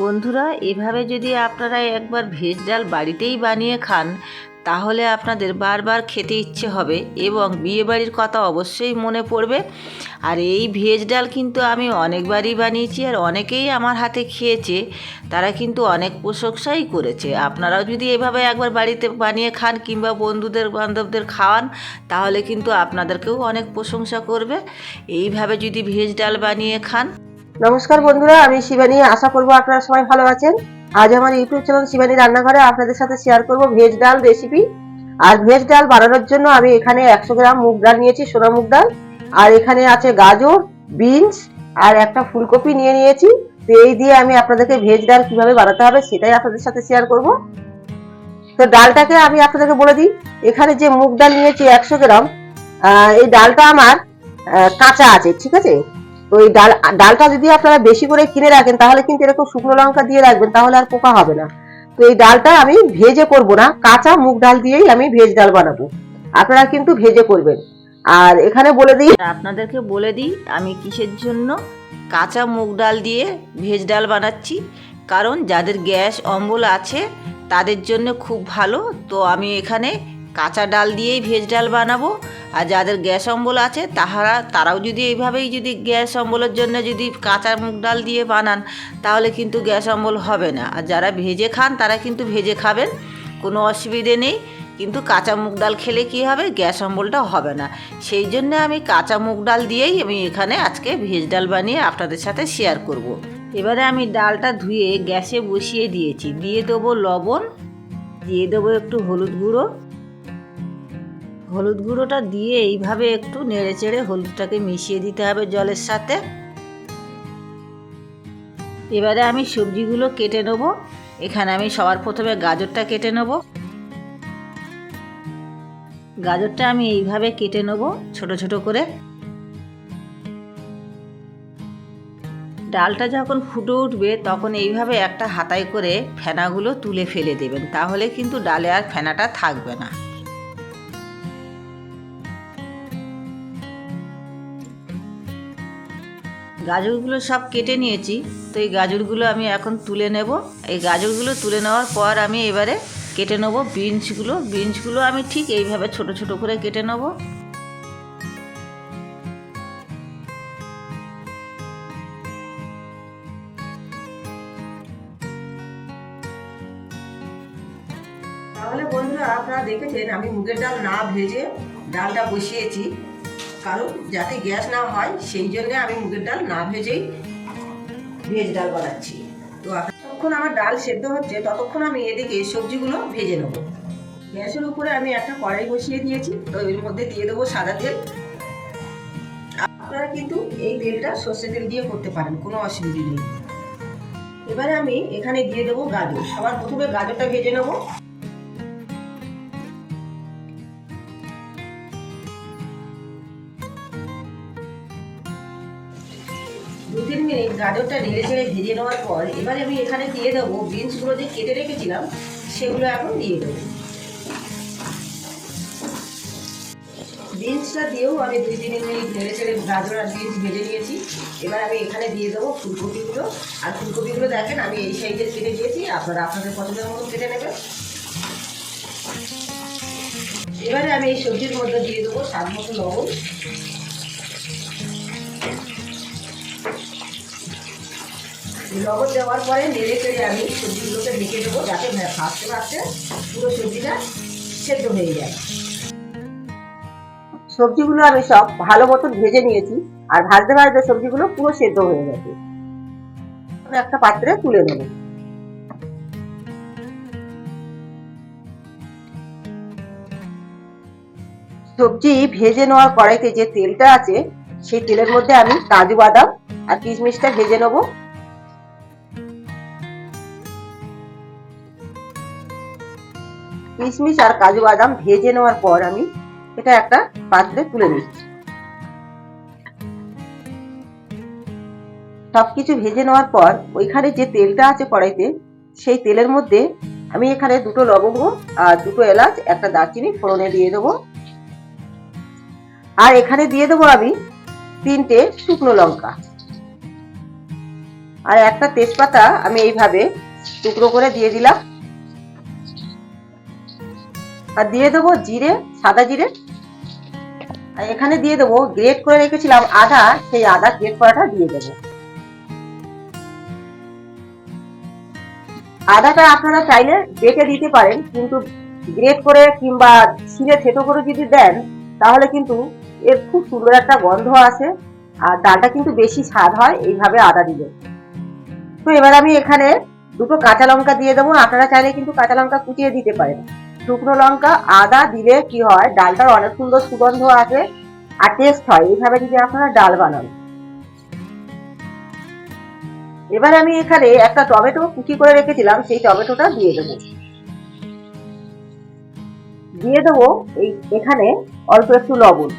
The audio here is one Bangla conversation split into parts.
বন্ধুরা, এভাবে যদি আপনারা একবার ভেজ ডাল বাড়িতেই বানিয়ে খান, তাহলে আপনাদের বারবার খেতে ইচ্ছে হবে এবং বিয়েবাড়ির কথা অবশ্যই মনে পড়বে। আর এই ভেজ ডাল কিন্তু আমি অনেকবারই বানিয়েছি আর অনেকেই আমার হাতে খেয়েছে। তারা কিন্তু অনেক প্রশংসাই করেছে। আপনারাও যদি এভাবে একবার বাড়িতে বানিয়ে খান কিংবা বন্ধুদের বান্ধবদের খাওয়ান, তাহলে কিন্তু আপনাদেরকেও অনেক প্রশংসা করবে। এইভাবে যদি ভেজ ডাল বানিয়ে খান নমস্কার বন্ধুরা, আমি শিবানী। আশা করব আপনারা সবাই ভালো আছেন। আজ আমার ইউটিউব চ্যানেল শিবানী রান্নাঘরে আপনাদের সাথে শেয়ার করব ভেজ ডাল রেসিপি আর ভেজ ডাল বানানোর জন্য আমি এখানে একশো গ্রাম মুগ ডাল নিয়েছি, সোনা মুগ ডাল। আর এখানে আছে গাজর, বিনস, আর একটা ফুলকপি নিয়ে নিয়েছি। তো এই দিয়ে আমি আপনাদেরকে ভেজ ডাল কীভাবে বানাতে হবে সেটাই আপনাদের সাথে শেয়ার করব। তো ডালটাকে আমি আপনাদেরকে বলে দিই। এখানে যে মুগ ডাল নিয়েছি একশো গ্রাম এই ডালটা আমার কাঁচা আছে, ঠিক আছে? এই ডাল, ডালটা যদি আপনারা বেশি করে কিনে রাখেন, তাহলে কিন্তু এরকম শুকনো লঙ্কা দিয়ে রাখবেন, তাহলে আর পোকা হবে না। তো এই ডালটা আমি ভেজে করব না, কাঁচা মুগ ডাল দিয়েই আমি ভেজ ডাল বানাবো। আপনারা কিন্তু ভেজে করবেন। আর এখানে বলে দিই আপনাদেরকে বলে দিই, আমি কিসের জন্য কাঁচা মুগ ডাল দিয়ে ভেজ ডাল বানাচ্ছি? কারণ যাদের গ্যাস অম্বল আছে, তাদের জন্য খুব ভালো। তো আমি এখানে কাঁচা ডাল দিয়েই ভেজ ডাল বানাবো। আর যাদের গ্যাস অম্বল আছে, তাহারা, তারাও যদি এইভাবেই যদি গ্যাস অম্বলের জন্য যদি কাঁচা মুগ ডাল দিয়ে বানান, তাহলে কিন্তু গ্যাস অম্বল হবে না। আর যারা ভেজে খান, তারা কিন্তু ভেজে খাবেন, কোনো অসুবিধে নেই। কিন্তু কাঁচা মুগ ডাল খেলে কি হবে? গ্যাস অম্বলটা হবে না। সেই জন্য আমি কাঁচা মুগ ডাল দিয়েই আমি এখানে আজকে ভেজ ডাল বানিয়ে আপনাদের সাথে শেয়ার করব। এবারে আমি ডালটা ধুয়ে গ্যাসে বসিয়ে দিয়েছি। দিয়ে দেবো লবণ, দিয়ে দেবো একটু হলুদ গুঁড়ো হলুদ গুঁড়োটা দিয়ে এইভাবে একটু নেড়ে চেড়ে হলুদটাকে মিশিয়ে দিতে হবে জলের সাথে। এবারে আমি সবজিগুলো কেটে নেব। এখানে আমি সবার প্রথমে গাজরটা কেটে নেব। গাজরটা আমি এইভাবে কেটে নেব ছোট ছোট করে। ডালটা যখন ফুটে উঠবে তখন এইভাবে একটা হাতায় করে ফেনাগুলো তুলে ফেলে দেবেন। তাহলে কিন্তু ডালে আর ফেনাটা থাকবে না। গাজরগুলো সব কেটে নিয়েছি। তো এই গাজরগুলো আমি এখন তুলে নেব। এই গাজরগুলো তুলে নেওয়ার পর আমি এবারে কেটে নেব বিনসগুলো। বিনসগুলো আমি ঠিক এইভাবে ছোট ছোট করে কেটে নেব। তাহলে বন্ধুরা আপনারা দেখেছেন আমি মুগের ডাল না ভেজে ডালটা বসিয়েছি। কারণ যাতে গ্যাস না হয়, সেই জন্য আমি মুগের ডাল না ভেজেই ভেজ ডাল বানাচ্ছি। তো যতক্ষণ আমার ডাল সেদ্ধ হচ্ছে, ততক্ষণ আমি এদিকে সবজিগুলো ভেজে নেব। গ্যাসের উপরে আমি একটা কড়াই বসিয়ে দিয়েছি, তো এর মধ্যে দিয়ে দেবো সাদা তেল। আপনারা কিন্তু এই তেলটা সর্ষে তেল দিয়ে করতে পারেন, কোনো অসুবিধা নেই। এবারে আমি এখানে দিয়ে দেবো গাজর। সবার প্রথমে গাজরটা ভেজে নেব। গাজরটা নেড়ে চেড়ে ভেজে নেওয়ার পর এবারে আমি এখানে দিয়ে দেবো বিনসগুলো যে কেটে রেখেছিলাম, সেগুলো এখন দিয়ে দেবো। বিনসটা দিয়েও আমি দুই তিন মিনিট নেড়ে চেড়ে গাজর আর বিনস ভেজে নিয়েছি। এবার আমি এখানে দিয়ে দেবো ফুলকপিগুলো। আর ফুলকপিগুলো দেখেন, আমি এই সাইজের কেটে দিয়েছি, আপনারা আপনাদের পছন্দের মতো কেটে নেবেন। এবারে আমি এই সবজির মধ্যে দিয়ে দেবো স্বাদ মতো লবণ। লবণ দেওয়ার পরে নেড়ে চেড়ে আমি সবজিগুলোকে ঢেকে দেবো যাতে ভাজতে ভাজতে পুরো সবজিটা সেদ্ধ হয়ে যায়। সবজিগুলো আমি সব ভালো মতো ভেজে নিয়েছি, আর ভাজতে ভাজতে সবজিগুলো পুরো সেদ্ধ হয়ে গেছে। আমি একটা পাত্রে তুলে নেব। সবজি ভেজে নেওয়ার কড়াইতে যে তেলটা আছে, সেই তেলের মধ্যে আমি কাজু বাদাম আর কিশমিশটা ভেজে নেব। কিশমিশ আর কাজু বাদাম ভেজে নেওয়ার পর আমি এটা একটা পাত্রে তুলে নিচ্ছি। সবকিছু ভেজে নেওয়ার পর ওইখানে যে তেলটা আছে কড়াইতে, সেই তেলের মধ্যে আমি এখানে দুটো লবঙ্গ আর দুটো এলাচ, একটা দারচিনি, ফোড়নে দিয়ে দেবো। আর এখানে দিয়ে দেবো আমি তিনটে শুকনো লঙ্কা। আর একটা তেজপাতা আমি এইভাবে টুকরো করে দিয়ে দিলাম। আর দিয়ে দেবো জিরে, সাদা জিরে। আর এখানে দিয়ে দেবো গ্রেট করে রেখেছিলাম আদা, সেই আদা গ্রেট করাটা দিয়ে দেবো। আদাটা আপনারা চাইলে বেটে দিতে পারেন, কিন্তু গ্রেট করে কিংবা ছিঁড়ে থেতো করে যদি দেন, তাহলে কিন্তু এর খুব সুন্দর একটা গন্ধ আছে আর ডালটা কিন্তু বেশি স্বাদ হয়, এইভাবে আদা দিলে। তো এবার আমি এখানে দুটো কাঁচা লঙ্কা দিয়ে দেবো, আপনারা চাইলে কিন্তু কাঁচা লঙ্কা কুচিয়ে দিতে পারেন। শুকনো লঙ্কা, আদা দিলে কি হয়? ডালটার অনেক সুন্দর সুগন্ধ আসে আর টেস্ট হয়। এইভাবে যদি আপনারা ডাল বানান। এবার আমি এখানে একটা টমেটো কুচি করে রেখেছিলাম, সেই টমেটোটা দিয়ে দেবো। দিয়ে দেবো এই এখানে অল্প একটু লবণ।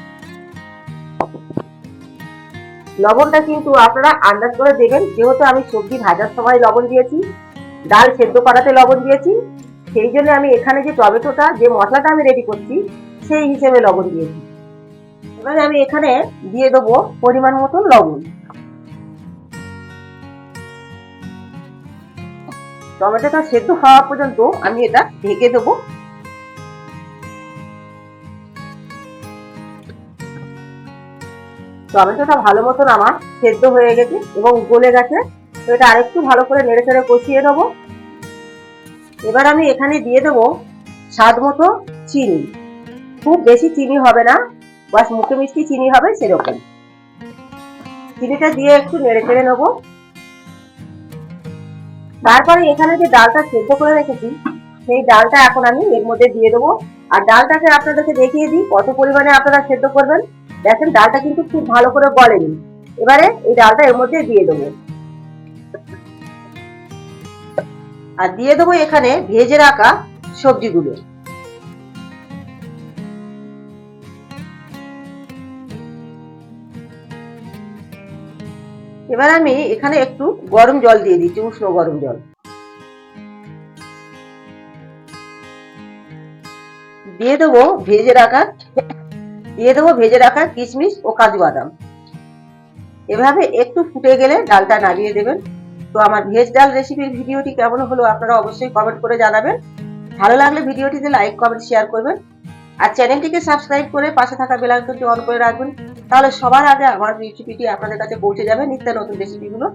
লবণটা কিন্তু আপনারা আন্দাজ করে দেবেন। যেহেতু আমি সবজি ভাজার সময় লবণ দিয়েছি, ডাল সেদ্ধ করাতে লবণ দিয়েছি সেই জন্য আমি এখানে যে টমেটোটা, যে মশলাটা আমি রেডি করছি, সেই হিসেবে লবণ দিয়েছি। এবারে আমি এখানে দিয়ে দেবো পরিমাণ মতন লবণ। টমেটোটা সেদ্ধ হওয়া পর্যন্ত আমি এটা ঢেকে দেবো। টমেটোটা ভালো মতন আমার সেদ্ধ হয়ে গেছে এবং গলে গেছে। তো এটা আরেকটু ভালো করে নেড়ে চেড়ে কষিয়ে নেব। এবার আমি এখানে দিয়ে দেবো স্বাদ মতো চিনি। খুব বেশি চিনি হবে না, বাস মুখে মিষ্টি চিনি হবে সেরকম। চিনিটা দিয়ে একটু নেড়ে চেড়ে নেব। তারপরে এখানে যে ডালটা সেদ্ধ করে রেখেছি, সেই ডালটা এখন আমি এর মধ্যে দিয়ে দেবো। আর ডালটাকে আপনাদেরকে দেখিয়ে দিই, কত পরিমাণে আপনারা সেদ্ধ করবেন। দেখেন, ডালটা কিন্তু খুব ভালো করে গলেনি। এবারে এই ডালটা এর মধ্যে দিয়ে দেবো। আর দিয়ে দেবো এখানে ভেজে রাখা সবজিগুলো। এবার আমি এখানে একটু গরম জল দিয়ে দিচ্ছি, উষ্ণ গরম জল। দিয়ে দেবো ভেজে রাখা দিয়ে দেবো ভেজে রাখা কিশমিশ ও কাজু বাদাম। এভাবে একটু ফুটে গেলে ডালটা নামিয়ে দেবেন। তো আমার ভেজ ডাল রেসিপির ভিডিওটি কেমন হলো আপনারা অবশ্যই কমেন্ট করে জানাবেন। ভালো লাগলে ভিডিওটিতে লাইক কমেন্ট শেয়ার করবেন। আর চ্যানেলটিকে সাবস্ক্রাইব করে পাশে থাকা বেলাইকনটি অন করে রাখবেন। তাহলে সবার আগে আমার রেসিপিটি আপনাদের কাছে পৌঁছে যাবে নিত্য নতুন রেসিপিগুলো